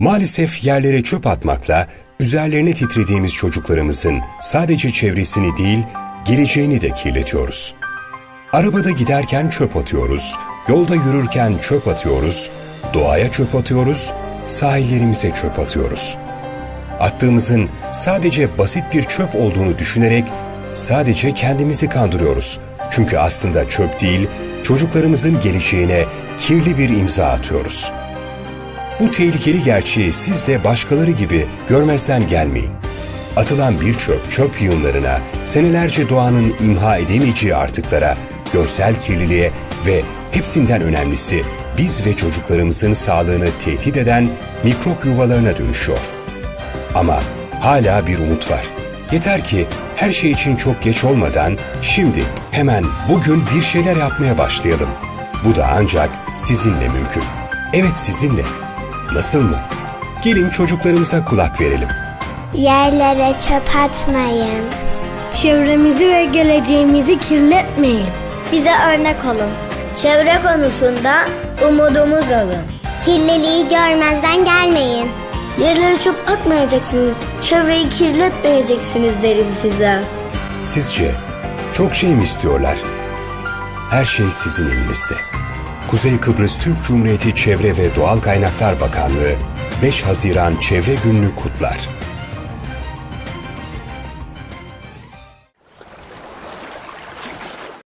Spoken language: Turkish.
Maalesef yerlere çöp atmakla üzerlerine titrediğimiz çocuklarımızın sadece çevresini değil, geleceğini de kirletiyoruz. Arabada giderken çöp atıyoruz, yolda yürürken çöp atıyoruz, doğaya çöp atıyoruz, sahillerimize çöp atıyoruz. Attığımızın sadece basit bir çöp olduğunu düşünerek sadece kendimizi kandırıyoruz. Çünkü aslında çöp değil, çocuklarımızın geleceğine kirli bir imza atıyoruz. Bu tehlikeli gerçeği siz de başkaları gibi görmezden gelmeyin. Atılan bir çöp çöp yığınlarına, senelerce doğanın imha edemeyeceği artıklara, görsel kirliliğe ve hepsinden önemlisi biz ve çocuklarımızın sağlığını tehdit eden mikrop yuvalarına dönüşüyor. Ama hala bir umut var. Yeter ki her şey için çok geç olmadan şimdi hemen bugün bir şeyler yapmaya başlayalım. Bu da ancak sizinle mümkün. Evet sizinle. Nasıl mı? Gelin çocuklarımıza kulak verelim. Yerlere çöp atmayın. Çevremizi ve geleceğimizi kirletmeyin. Bize örnek olun. Çevre konusunda umudumuz olun. Kirliliği görmezden gelmeyin. Yerlere çöp atmayacaksınız. Çevreyi kirletmeyeceksiniz derim size. Sizce çok şey mi istiyorlar? Her şey sizin elinizde. Kuzey Kıbrıs Türk Cumhuriyeti Çevre ve Doğal Kaynaklar Bakanlığı 5 Haziran Çevre Günü'nü kutlar.